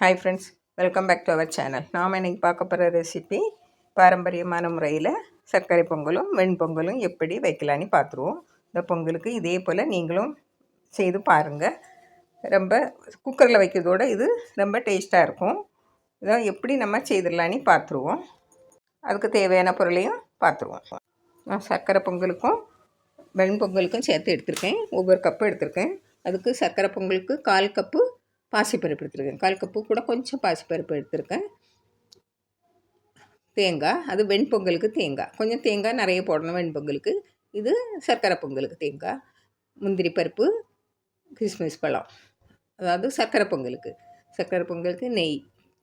Hi friends welcome back to our channel நாம் இன்றைக்கி பார்க்க போகிற ரெசிபி பாரம்பரியமான முறையில் சர்க்கரை பொங்கலும் வெண்பொங்கலும் எப்படி வைக்கலான்னு பார்த்துருவோம். இந்த பொங்கலுக்கு இதே போல் நீங்களும் செய்து பாருங்கள் ரொம்ப குக்கரில் வைக்கிறதோட இது ரொம்ப டேஸ்ட்டாக இருக்கும். இதான் எப்படி நம்ம செய்திடலான்னு பார்த்துருவோம். அதுக்கு தேவையான பொருளையும் பார்த்துருவோம். நான் சர்க்கரை பொங்கலுக்கும் வெண்பொங்கலுக்கும் சேர்த்து எடுத்திருக்கேன். ஒவ்வொரு கப்பு எடுத்திருக்கேன். அதுக்கு சர்க்கரை பொங்கலுக்கு கால் கப்பு பாசிப்பருப்பு எடுத்துருக்கேன். கால் கப்பு கூட கொஞ்சம் பாசிப்பருப்பு எடுத்துருக்கேன். தேங்காய் அது வெண்பொங்கலுக்கு தேங்காய். கொஞ்சம் தேங்காய் நிறைய போடணும் வெண்பொங்கலுக்கு. இது சர்க்கரை பொங்கலுக்கு தேங்காய் முந்திரி பருப்பு கிறிஸ்மஸ் பழம். அதாவது சர்க்கரை பொங்கலுக்கு. சர்க்கரை பொங்கலுக்கு நெய்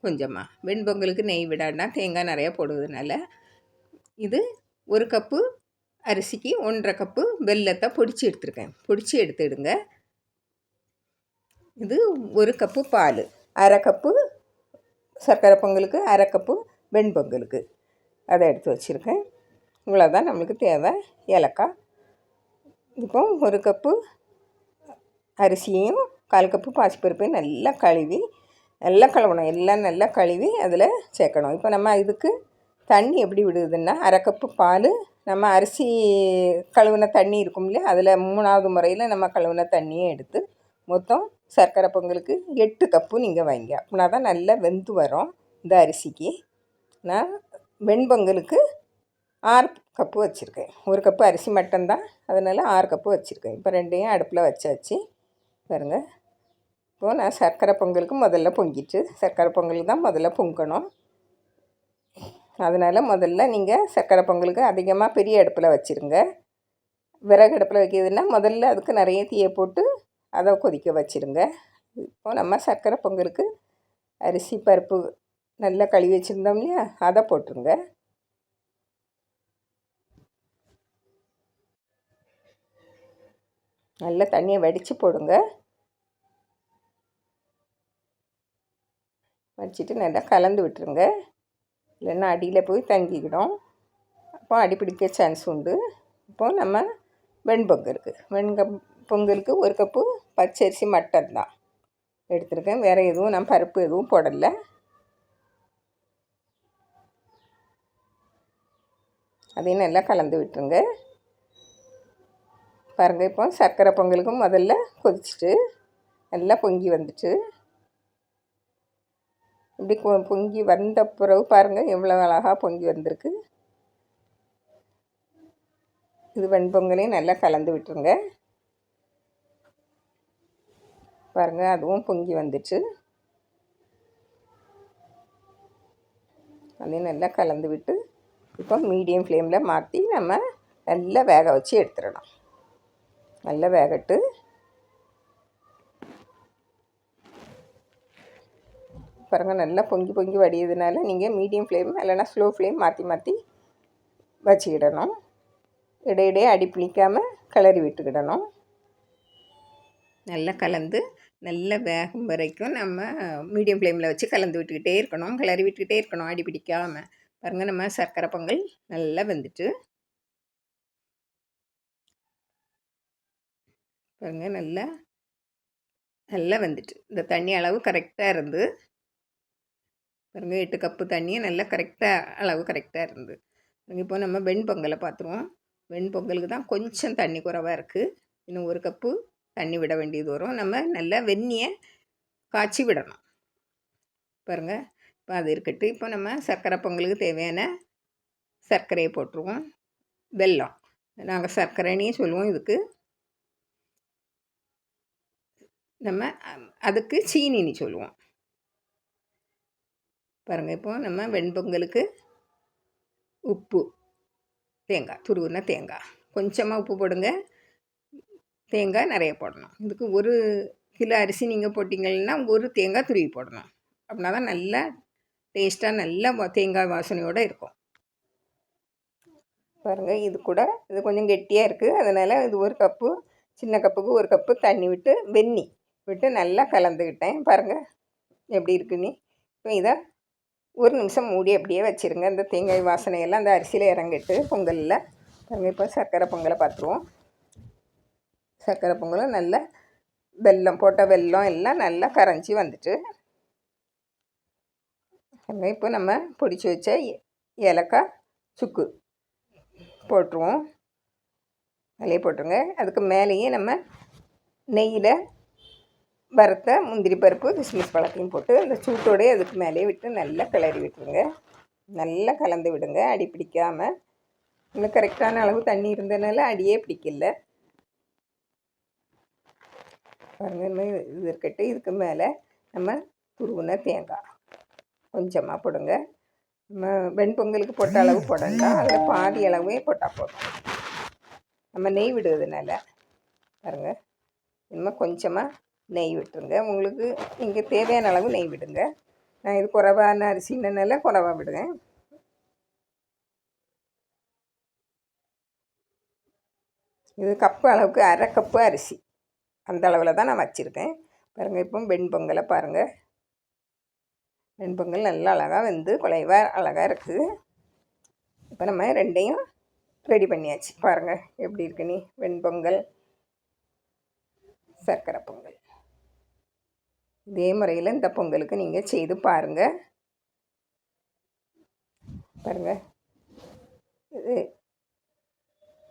கொஞ்சமாக வெண்பொங்கலுக்கு நெய் விடாண்டா தேங்காய் நிறையா போடுவதுனால இது ஒரு கப்பு அரிசிக்கு ஒன்றரை கப்பு வெல்லத்தை பொடிச்சு எடுத்துருக்கேன். பொடிச்சு எடுத்துடுங்க இது ஒரு கப்பு பால் அரை கப்பு சர்க்கரை பொங்கலுக்கு அரை கப்பு வெண்பொங்கலுக்கு. அதை எடுத்து வச்சுருக்கேன். இவ்வளோதான் நம்மளுக்கு தேவை. ஏலக்காய். இப்போ ஒரு கப்பு அரிசியும் கால் கப்பு பாசிப்பருப்பையும் நல்லா கழுவி நல்லா கழுவணும். எல்லாம் நல்லா கழுவி அதில் சேர்க்கணும். இப்போ நம்ம இதுக்கு தண்ணி எப்படி விடுதுன்னா அரை கப்பு பால் நம்ம அரிசி கழுவின தண்ணி இருக்கும் இல்லையா அதில் மூணாவது முறையில் நம்ம கழுவின தண்ணியை எடுத்து மொத்தம் சர்க்கரை பொங்கலுக்கு எட்டு கப்பு நீங்கள் வைங்க. அப்படின்னா தான் நல்லா வெந்து வரும் இந்த அரிசிக்கு. நான் வெண்பொங்கலுக்கு ஆறு கப்பு வச்சுருக்கேன். ஒரு கப்பு அரிசி மட்டும்தான். அதனால் ஆறு கப்பு வச்சுருக்கேன். இப்போ ரெண்டையும் அடுப்பில் வச்சாச்சு. பாருங்கள் இப்போது நான் சர்க்கரை பொங்கலுக்கு முதல்ல பொங்கிட்டு சர்க்கரை பொங்கலுக்கு தான் முதல்ல பொங்கணும். அதனால் முதல்ல நீங்கள் சர்க்கரை பொங்கலுக்கு அதிகமாக பெரிய அடுப்பில் வச்சுருங்க. விறகு அடுப்பில் வைக்கிறதுனா முதல்ல அதுக்கு நிறைய தீயை போட்டு அதை கொதிக்க வச்சுருங்க. இப்போ நம்ம சர்க்கரை பொங்கலுக்கு அரிசி பருப்பு நல்லா கழுவி வச்சுருந்தோம் இல்லையா? அதை போட்டுருங்க. நல்லா தண்ணியை வடித்து போடுங்க. வடிச்சிட்டு நல்லா கலந்து விட்டுருங்க. இல்லைன்னா அடியில் போய் தங்கிக்கிடும். அப்போ அடி பிடிக்க சான்ஸ் உண்டு. இப்போது நம்ம வெண்பொங்கலுக்கு வெண்கம் பொங்கலுக்கு ஒரு கப்பு பச்சரிசி மட்டன் தான் எடுத்திருக்கேன். வேறு எதுவும் நான் பருப்பு எதுவும் போடலை. அதையும் நல்லா கலந்து விட்டுருங்க. பாருங்கள் இப்போ சர்க்கரை பொங்கலுக்கும் முதல்ல கொதிச்சுட்டு நல்லா பொங்கி வந்துட்டு இப்படி பொங்கி வந்த பிறகு பாருங்கள் எவ்வளோ அழகாக பொங்கி வந்திருக்கு. இது வெண்பொங்கலையும் நல்லா கலந்து விட்டுருங்க. பாருங்கள் அதுவும் பொங்கி வந்துச்சு அதையும் நல்லா கலந்து விட்டு இப்போ மீடியம் ஃப்ளேமில் மாற்றி நம்ம நல்லா வேக வச்சு எடுத்துடணும். நல்லா வேகட்டு. பாருங்கள் நல்லா பொங்கி பொங்கி வடியதுனால நீங்கள் மீடியம் ஃப்ளேம் இல்லைனா ஸ்லோ ஃப்ளேம் மாற்றி மாற்றி வச்சுக்கிடணும். இடையிடையே அடி பிடிக்காமல் கிளறி விட்டுக்கிடணும். நல்லா கலந்து நல்ல வேகம் வரைக்கும் நம்ம மீடியம் ஃப்ளேமில் வச்சு கலந்து விட்டுக்கிட்டே இருக்கணும். கிளறி விட்டுக்கிட்டே இருக்கணும் அடி பிடிக்காமல் பாருங்கள் நம்ம சர்க்கரை பொங்கல் நல்லா வெந்துட்டு. பாருங்கள் நல்லா நல்லா வந்துட்டு. இந்த தண்ணி அளவு கரெக்டாக இருந்து. பாருங்கள் எட்டு கப்பு தண்ணியை நல்லா கரெக்டாக அளவு கரெக்டாக இருந்து. இப்போ நம்ம வெண்பொங்கலை பார்த்துருவோம். வெண்பொங்கலுக்கு தான் கொஞ்சம் தண்ணி குறைவாக இருக்குது இன்னும் ஒரு கப்பு தண்ணி விட வேண்டியது வரும். நம்ம நல்லா வெந்நியை காய்ச்சி விடணும். பாருங்கள் இப்போ அது இருக்கட்டும். இப்போ நம்ம சர்க்கரை பொங்கலுக்கு தேவையான சர்க்கரையை போட்டுருவோம். வெல்லம். நாங்கள் சர்க்கரைனே சொல்லுவோம் இதுக்கு. நம்ம அதுக்கு சீனின்னு சொல்லுவோம். பாருங்கள் இப்போ நம்ம வெண்பொங்கலுக்கு உப்பு தேங்காய் துருவுன தேங்காய். கொஞ்சமாக உப்பு போடுங்க. தேங்காய் நிறைய போடணும். இதுக்கு ஒரு கிலோ அரிசி நீங்கள் போட்டிங்கன்னா ஒரு தேங்காய் துருவி போடணும். அப்படின்னா தான் நல்லா டேஸ்ட்டாக நல்லா தேங்காய் வாசனையோடு இருக்கும். பாருங்கள் இது கூட இது கொஞ்சம் கெட்டியாக இருக்குது அதனால் இது ஒரு கப்பு சின்ன கப்புக்கு ஒரு கப்பு தண்ணி விட்டு வெந்நி விட்டு நல்லா கலந்துக்கிட்டேன். பாருங்கள் எப்படி இருக்குன்னு இப்போ இதை ஒரு நிமிஷம் மூடி அப்படியே வச்சுருங்க. இந்த தேங்காய் வாசனையெல்லாம் அந்த அரிசியில் இறங்கிட்டு பொங்கலில். பாருங்கள் இப்போ சர்க்கரை பொங்கலை பார்த்துருவோம். சர்க்கரை பொங்கலும் நல்லா வெல்லம் போட்ட வெல்லம் எல்லாம் நல்லா கரைஞ்சி வந்துட்டு இப்போ நம்ம பிடிச்சி வச்ச ஏலக்காய் சுக்கு போட்டுருவோம். அதிலே போட்டுருங்க. அதுக்கு மேலேயே நம்ம நெய்யில் வறுத்த முந்திரி பருப்பு கிஸ்மிஸ் பழத்தையும் போட்டு அந்த சூட்டோடே அதுக்கு மேலேயே விட்டு நல்லா கிளறி விட்டுருங்க. நல்லா கலந்து விடுங்க. அடி பிடிக்காமல் இன்னும் கரெக்டான அளவு தண்ணி இருந்ததுனால அடியே பிடிக்கல. இது இருக்கட்டு இதுக்கு மேலே நம்ம துருவின தேங்காய் கொஞ்சமாக போடுங்க. நம்ம வெண்பொங்கலுக்கு போட்ட அளவு போடலாம். அதில் பாதி அளவே போட்டால் போதும். நம்ம நெய் விடுறதுனால பாருங்க. இன்னும் கொஞ்சமாக நெய் விட்டுருங்க. உங்களுக்கு நீங்கள் தேவையான அளவு நெய் விடுங்க. நான் இது குறைவான அரிசினால குறைவா விடுவேன் இது கப்பு அளவுக்கு அரை கப்பு அரிசி. அந்த அளவில் தான் நான் வச்சுருக்கேன். பாருங்கள் இப்போ வெண்பொங்கலை பாருங்கள் வெண்பொங்கல் நல்லா அழகாக வந்து குலைவாக அழகாக இருக்குது இப்போ நம்ம ரெண்டையும் ரெடி பண்ணியாச்சு. பாருங்கள் எப்படி இருக்கு நீ? வெண்பொங்கல் சர்க்கரை பொங்கல். இதே முறையில் இந்த பொங்கலுக்கு நீங்கள் செய்து பாருங்கள் பாருங்கள் இது